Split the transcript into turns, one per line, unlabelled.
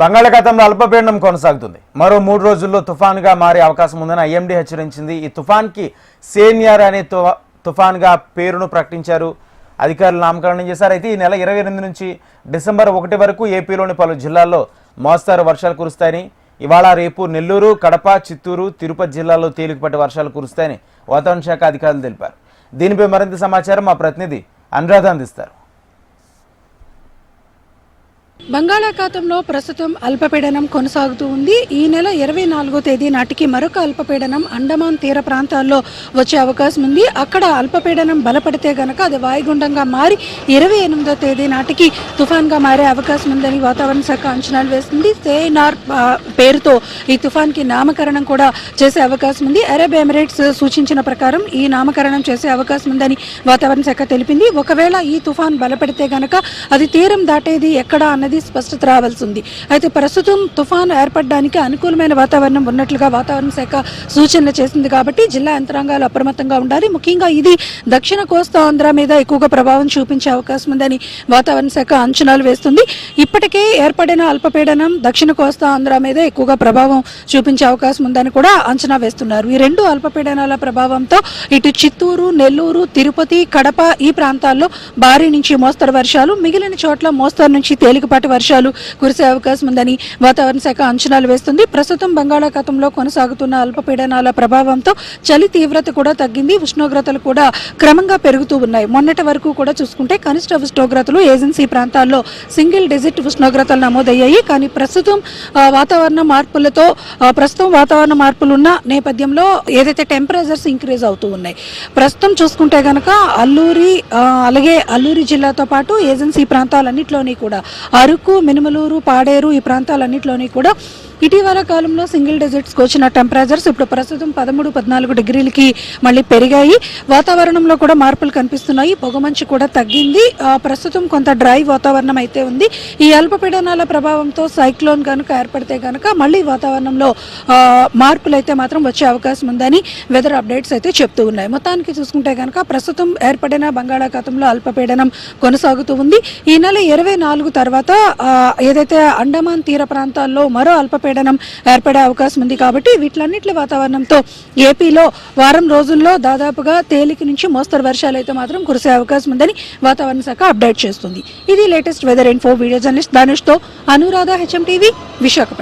బంగాళాఖాతంలో అల్పపీడనం కొనసాగుతుంది మరో మూడు రోజుల్లో తుఫాన్గా మారే అవకాశం ఉందని ఐఎండీ హెచ్చరించింది ఈ తుఫాన్కి సేనియర్ అనే తుఫాన్గా పేరును ప్రకటించారు అధికారులు నామకరణం చేశారు అయితే ఈ నెల ఇరవై ఎనిమిది నుంచి డిసెంబర్ ఒకటి వరకు ఏపీలోని పలు జిల్లాల్లో మోస్తారు వర్షాలు కురుస్తాయని ఇవాళ రేపు నెల్లూరు కడప చిత్తూరు తిరుపతి జిల్లాల్లో తేలికపాటి వర్షాలు కురుస్తాయని వాతావరణ శాఖ అధికారులు తెలిపారు దీనిపై మరింత సమాచారం మా ప్రతినిధి అనురాధ అందిస్తారు
బంగాళాఖాతంలో ప్రస్తుతం అల్పపీడనం కొనసాగుతూ ఉంది ఈ నెల ఇరవై నాలుగో తేదీ నాటికి మరొక అల్పపీడనం అండమాన్ తీర ప్రాంతాల్లో వచ్చే అవకాశం ఉంది అక్కడ అల్పపీడనం బలపడితే గనక అది వాయుగుండంగా మారి ఇరవై ఎనిమిదో తేదీ నాటికి తుఫాన్గా మారే అవకాశం ఉందని వాతావరణ శాఖ అంచనాలు వేస్తుంది సేనార్ పేరుతో ఈ తుఫాన్కి నామకరణం కూడా చేసే అవకాశం ఉంది అరబ్ ఎమిరేట్స్ సూచించిన ప్రకారం ఈ నామకరణం చేసే అవకాశం ఉందని వాతావరణ శాఖ తెలిపింది ఒకవేళ ఈ తుఫాన్ బలపడితే గనక అది తీరం దాటేది ఎక్కడ అన్నది అనేది స్పష్టత రావాల్సి ఉంది అయితే ప్రస్తుతం తుఫాను ఏర్పడడానికి అనుకూలమైన వాతావరణం ఉన్నట్లుగా వాతావరణ శాఖ సూచనలు చేసింది కాబట్టి జిల్లా యంత్రాంగాలు అప్రమత్తంగా ఉండాలి ముఖ్యంగా ఇది దక్షిణ కోస్తా ఆంధ్ర మీద ఎక్కువగా ప్రభావం చూపించే అవకాశం ఉందని వాతావరణ శాఖ అంచనాలు వేస్తుంది ఇప్పటికే ఏర్పడిన అల్పపీడనం దక్షిణ కోస్తా ఆంధ్ర మీద ఎక్కువగా ప్రభావం చూపించే అవకాశం ఉందని కూడా అంచనా వేస్తున్నారు ఈ రెండు అల్పపీడనాల ప్రభావంతో ఇటు చిత్తూరు నెల్లూరు తిరుపతి కడప ఈ ప్రాంతాల్లో భారీ నుంచి మోస్తరు వర్షాలు మిగిలిన చోట్ల మోస్తరు నుంచి తేలికపాటు పాటు వర్షాలు కురిసే అవకాశం ఉందని వాతావరణ శాఖ అంచనాలు వేస్తుంది ప్రస్తుతం బంగాళాఖాతంలో కొనసాగుతున్న అల్పపీడనాల ప్రభావంతో చలి తీవ్రత కూడా తగ్గింది ఉష్ణోగ్రతలు కూడా క్రమంగా పెరుగుతూ ఉన్నాయి మొన్నటి వరకు కూడా చూసుకుంటే కనిష్ట ఉష్ణోగ్రతలు ఏజెన్సీ ప్రాంతాల్లో సింగిల్ డిజిట్ ఉష్ణోగ్రతలు నమోదయ్యాయి కానీ ప్రస్తుతం వాతావరణ మార్పులతో ప్రస్తుతం వాతావరణ మార్పులు ఉన్న నేపథ్యంలో ఏదైతే టెంపరేచర్స్ ఇంక్రీజ్ అవుతూ ఉన్నాయి ప్రస్తుతం చూసుకుంటే కనుక అల్లూరి అలాగే అల్లూరి జిల్లాతో పాటు ఏజెన్సీ ప్రాంతాలన్నింటిలోని కూడా ఆరు అరకు మినుమలూరు పాడేరు ఈ ప్రాంతాలన్నింటిలోని కూడా ఇటీవల కాలంలో సింగిల్ డిజిట్స్ వచ్చిన టెంపరేచర్స్ ఇప్పుడు ప్రస్తుతం పదమూడు పద్నాలుగు డిగ్రీలకి మళ్ళీ పెరిగాయి వాతావరణంలో కూడా మార్పులు కనిపిస్తున్నాయి పొగమంచు కూడా తగ్గింది ప్రస్తుతం కొంత డ్రై వాతావరణం అయితే ఉంది ఈ అల్పపీడనాల ప్రభావంతో సైక్లోన్ కనుక ఏర్పడితే కనుక మళ్ళీ వాతావరణంలో మార్పులు అయితే మాత్రం వచ్చే అవకాశం ఉందని వెదర్ అప్డేట్స్ అయితే చెప్తూ ఉన్నాయి మొత్తానికి చూసుకుంటే కనుక ప్రస్తుతం ఏర్పడిన బంగాళాఖాతంలో అల్పపీడనం కొనసాగుతూ ఉంది ఈ నెల ఇరవై నాలుగు తర్వాత ఏదైతే అండమాన్ తీర ప్రాంతాల్లో మరో అల్పపీడనం పీడనం ఏర్పడే అవకాశం ఉంది కాబట్టి వీటిలన్నింటి వాతావరణంతో ఏపీలో వారం రోజుల్లో దాదాపుగా తేలిక నుంచి మోస్తరు వర్షాలు అయితే మాత్రం కురిసే అవకాశం ఉందని వాతావరణ శాఖ అప్డేట్ చేస్తుంది ఇది latest weather info video journalist ధనుష్తో అనురాధ హెచ్ఎం టీవీ విశాఖపట్నం